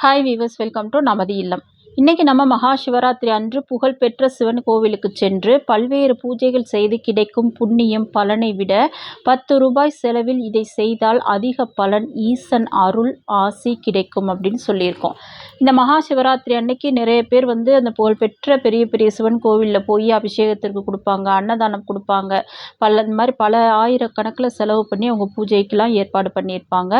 Hi viewers welcome to நமது இல்லம். இன்றைக்கி நம்ம மகா சிவராத்திரி அன்று புகழ்பெற்ற சிவன் கோவிலுக்கு சென்று பல்வேறு பூஜைகள் செய்து கிடைக்கும் புண்ணியம் பலனை விட பத்து ரூபாய் செலவில் இதை செய்தால் அதிக பலன் ஈசன் அருள் ஆசி கிடைக்கும் அப்படின்னு சொல்லியிருக்கோம். இந்த மகா சிவராத்திரி அன்னைக்கு நிறைய பேர் வந்து அந்த புகழ்பெற்ற பெரிய பெரிய சிவன் கோவிலில் போய் அபிஷேகத்திற்கு கொடுப்பாங்க அன்னதானம் கொடுப்பாங்க. பல இந்த மாதிரி பல ஆயிரக்கணக்கில் செலவு பண்ணி அவங்க பூஜைக்கெலாம் ஏற்பாடு பண்ணியிருப்பாங்க.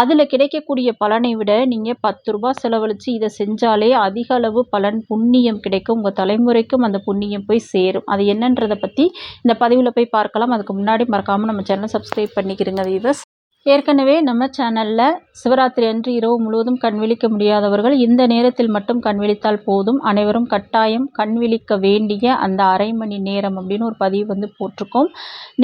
அதில் கிடைக்கக்கூடிய பலனை விட நீங்கள் பத்து ரூபா செலவழித்து இதை செஞ்சாலே அதிக அதிக அளவு பலன் புண்ணியம் கிடைக்கும். உங்கள் தலைமுறைக்கும் அந்த புண்ணியம் போய் சேரும். அது என்னன்றதை பற்றி இந்த பதிவில் போய் பார்க்கலாம். அதுக்கு முன்னாடி மறக்காமல் நம்ம சேனலை சப்ஸ்கிரைப் பண்ணிக்கிறங்க வீவர்ஸ் ஏற்கனவே நம்ம சேனலில் சிவராத்திரி அன்று இரவு முழுவதும் கண் விழிக்க முடியாதவர்கள் இந்த நேரத்தில் மட்டும் கண் விழித்தால் போதும். அனைவரும் கட்டாயம் கண் விழிக்க வேண்டிய அந்த அரை மணி நேரம் அப்படின்னு ஒரு பதிவு வந்து போட்டிருக்கோம்.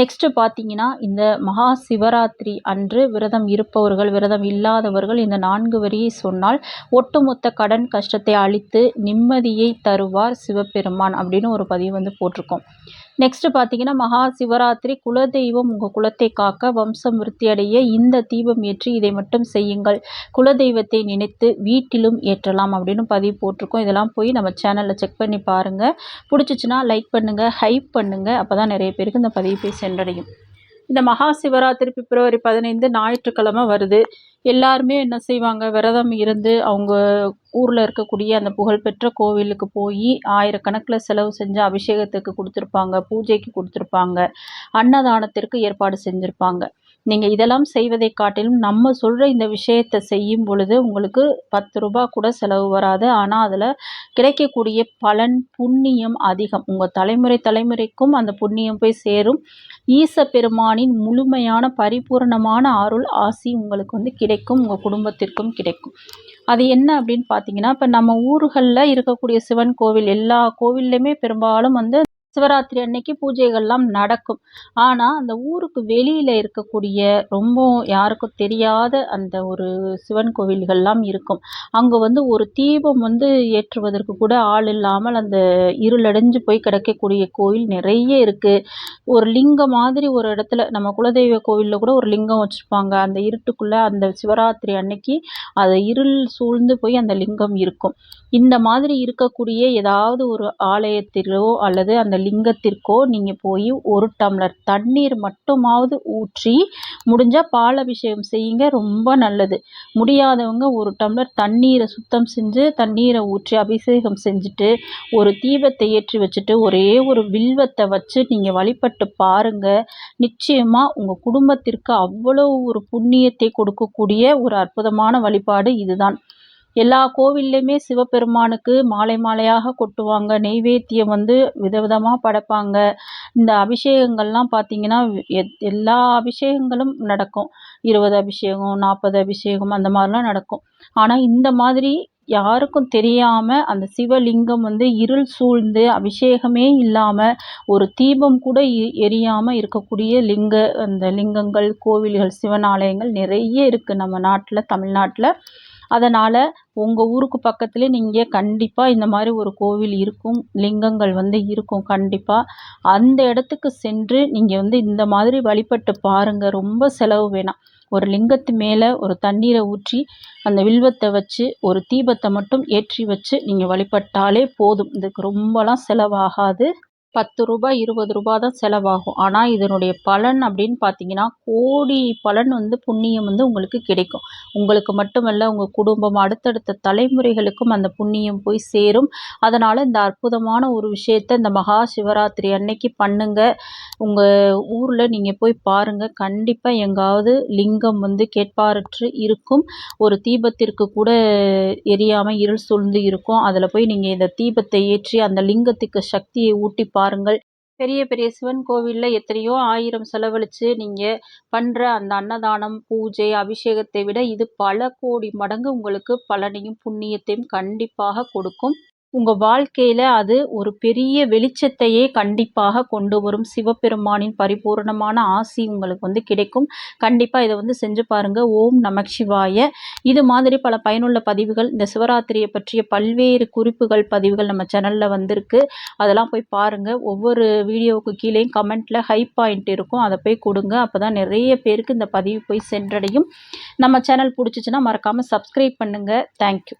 நெக்ஸ்ட்டு பார்த்தீங்கன்னா இந்த மகா சிவராத்திரி அன்று விரதம் இருப்பவர்கள் விரதம் இல்லாதவர்கள் இந்த நான்கு வரியை சொன்னால் ஒட்டுமொத்த கடன் கஷ்டத்தை அழித்து நிம்மதியை தருவார் சிவபெருமான் அப்படின்னு ஒரு பதிவு வந்து போட்டிருக்கோம். நெக்ஸ்ட்டு பார்த்தீங்கன்னா மகா சிவராத்திரி குலதெய்வம் உங்கள் குலத்தை காக்க வம்சம் விருத்தியடைய இந்த தீபம் ஏற்றி இதை மட்டும் செய்யுங்கள். குலதெய்வத்தை நினைத்து வீட்டிலும் ஏற்றலாம் அப்படின்னு பதிவு போட்டிருக்கோம். இதெல்லாம் போய் நம்ம சேனலில் செக் பண்ணி பாருங்கள் பிடிச்சிச்சின்னா லைக் பண்ணுங்கள் ஹைப் பண்ணுங்கள் அப்போ தான் நிறைய பேருக்கு இந்த பதிவு போய் சென்றடையும். இந்த மகா சிவராத்திரி பிப்ரவரி பதினைந்து ஞாயிற்றுக்கிழமை வருது. எல்லாருமே என்ன செய்வாங்க? விரதம் இருந்து அவங்க ஊரில் இருக்கக்கூடிய அந்த புகழ்பெற்ற கோவிலுக்கு போய் ஆயிரக்கணக்கில் செலவு செஞ்சு அபிஷேகத்துக்கு கொடுத்துருப்பாங்க பூஜைக்கு கொடுத்துருப்பாங்க அன்னதானத்திற்கு ஏற்பாடு செஞ்சுருப்பாங்க. நீங்கள் இதெல்லாம் செய்வதை காட்டிலும் நம்ம சொல்கிற இந்த விஷயத்தை செய்யும் பொழுது உங்களுக்கு பத்து ரூபா கூட செலவு வராது. ஆனால் அதில் கிடைக்கக்கூடிய பலன் புண்ணியம் அதிகம். உங்கள் தலைமுறை தலைமுறைக்கும் அந்த புண்ணியம் போய் சேரும். ஈச பெருமானின் முழுமையான பரிபூர்ணமான அருள் ஆசி உங்களுக்கு வந்து கிடைக்கும். உங்கள் குடும்பத்திற்கும் கிடைக்கும். அது என்ன அப்படின்னு பார்த்தீங்கன்னா இப்போ நம்ம ஊர்களில் இருக்கக்கூடிய சிவன் கோவில் எல்லா கோவில்லையுமே பெரும்பாலும் வந்து சிவராத்திரி அன்னைக்கு பூஜைகள்லாம் நடக்கும். ஆனால் அந்த ஊருக்கு வெளியில் இருக்கக்கூடிய ரொம்ப யாருக்கும் தெரியாத அந்த ஒரு சிவன் கோவில்கள்லாம் இருக்கும். அங்கே வந்து ஒரு தீபம் வந்து ஏற்றுவதற்கு கூட ஆள் இல்லாமல் அந்த இருளடைஞ்சு போய் கிடக்கக்கூடிய கோவில் நிறைய இருக்குது ஒரு லிங்கம் மாதிரி ஒரு இடத்துல நம்ம குலதெய்வ கோவிலில் கூட ஒரு லிங்கம் வச்சுருப்பாங்க. அந்த இருட்டுக்குள்ளே அந்த சிவராத்திரி அன்னைக்கு அதை இருள் சூழ்ந்து போய் அந்த லிங்கம் இருக்கும். இந்த மாதிரி இருக்கக்கூடிய ஏதாவது ஒரு ஆலயத்திலோ அல்லது அந்த லிங்கத்திற்கோ நீங்கள் போய் ஒரு டம்ளர் தண்ணீர் மட்டுமாவது ஊற்றி முடிஞ்சால் பால் அபிஷேகம் செய்யுங்க ரொம்ப நல்லது. முடியாதவங்க ஒரு டம்ளர் தண்ணீரை சுத்தம் செஞ்சு தண்ணீரை ஊற்றி அபிஷேகம் செஞ்சுட்டு ஒரு தீபத்தை ஏற்றி வச்சுட்டு ஒரே ஒரு வில்வத்தை வச்சு நீங்கள் வழிபட்டு பாருங்கள் நிச்சயமாக உங்கள் குடும்பத்திற்கு அவ்வளோ ஒரு புண்ணியத்தை கொடுக்கக்கூடிய ஒரு அற்புதமான வழிபாடு இதுதான். எல்லா கோவில்லையுமே சிவபெருமானுக்கு மாலை மாலையாக கொட்டுவாங்க. நெய்வேத்தியம் வந்து விதவிதமாக படைப்பாங்க. இந்த அபிஷேகங்கள்லாம் பார்த்திங்கன்னா எல்லா அபிஷேகங்களும் நடக்கும். இருபது அபிஷேகம் நாற்பது அபிஷேகம் அந்த மாதிரிலாம் நடக்கும். ஆனால் இந்த மாதிரி யாருக்கும் தெரியாமல் அந்த சிவலிங்கம் வந்து இருள் சூழ்ந்து அபிஷேகமே இல்லாமல் ஒரு தீபம் கூட எரியாமல் இருக்கக்கூடிய லிங்க அந்த லிங்கங்கள் கோவில்கள் சிவன் ஆலயங்கள் நிறைய இருக்குது நம்ம நாட்டில் தமிழ்நாட்டில். அதனால் உங்கள் ஊருக்கு பக்கத்துலேயே நீங்கள் கண்டிப்பாக இந்த மாதிரி ஒரு கோவில் இருக்கும் லிங்கங்கள் வந்து இருக்கும் கண்டிப்பாக அந்த இடத்துக்கு சென்று நீங்கள் வந்து இந்த மாதிரி வழிபட்டு பாருங்கள் ரொம்ப செலவு வேணாம். ஒரு லிங்கத்து மேலே ஒரு தண்ணீரை ஊற்றி அந்த வில்வத்தை வச்சு ஒரு தீபத்தை மட்டும் ஏற்றி வச்சு நீங்கள் வழிபட்டாலே போதும். இதுக்கு ரொம்பலாம் செலவாகாது. பத்து ரூபாய் இருபது ரூபா தான் செலவாகும். ஆனால் இதனுடைய பலன் அப்படின்னு பார்த்தீங்கன்னா கோடி பலன் வந்து புண்ணியம் வந்து உங்களுக்கு கிடைக்கும். உங்களுக்கு மட்டுமல்ல உங்கள் குடும்பம் அடுத்தடுத்த தலைமுறைகளுக்கும் அந்த புண்ணியம் போய் சேரும். அதனால் இந்த அற்புதமான ஒரு விஷயத்த இந்த மகா சிவராத்திரி அன்னைக்கு பண்ணுங்க. உங்கள் ஊரில் நீங்கள் போய் பாருங்கள் கண்டிப்பாக எங்காவது லிங்கம் வந்து கேட்பாரற்று இருக்கும். ஒரு தீபத்திற்கு கூட எரியாமல் இருள் சூழ்ந்து இருக்கும். அதில் போய் நீங்கள் இந்த தீபத்தை ஏற்றி அந்த லிங்கத்துக்கு சக்தியை ஊட்டி பாருங்கள். பெரிய பெரிய சிவன் கோவிலில் எத்தனையோ ஆயிரம் செலவழித்து நீங்கள் பண்ணுற அந்த அன்னதானம் பூஜை அபிஷேகத்தை விட இது பல கோடி மடங்கு உங்களுக்கு பலனையும் புண்ணியத்தையும் கண்டிப்பாக கொடுக்கும். உங்கள் வாழ்க்கையில் அது ஒரு பெரிய வெளிச்சத்தையே கண்டிப்பாக கொண்டு வரும். சிவபெருமானின் பரிபூரணமான ஆசி உங்களுக்கு வந்து கிடைக்கும். கண்டிப்பாக இதை வந்து செஞ்சு பாருங்கள் ஓம் நமக் சிவாய இது மாதிரி பல பயனுள்ள பதிவுகள் இந்த சிவராத்திரியை பற்றிய பல்வேறு குறிப்புகள் பதிவுகள் நம்ம சேனலில் வந்திருக்கு. அதெல்லாம் போய் பாருங்கள் ஒவ்வொரு வீடியோவுக்கு கீழேயும் கமெண்ட்டில் ஹை பாயிண்ட் இருக்கும். அதை போய் கொடுங்க. அப்போ தான் நிறைய பேருக்கு இந்த பதிவு போய் சென்றடையும். நம்ம சேனல் பிடிச்சிச்சின்னா மறக்காமல் சப்ஸ்கிரைப் பண்ணுங்கள் தேங்க்யூ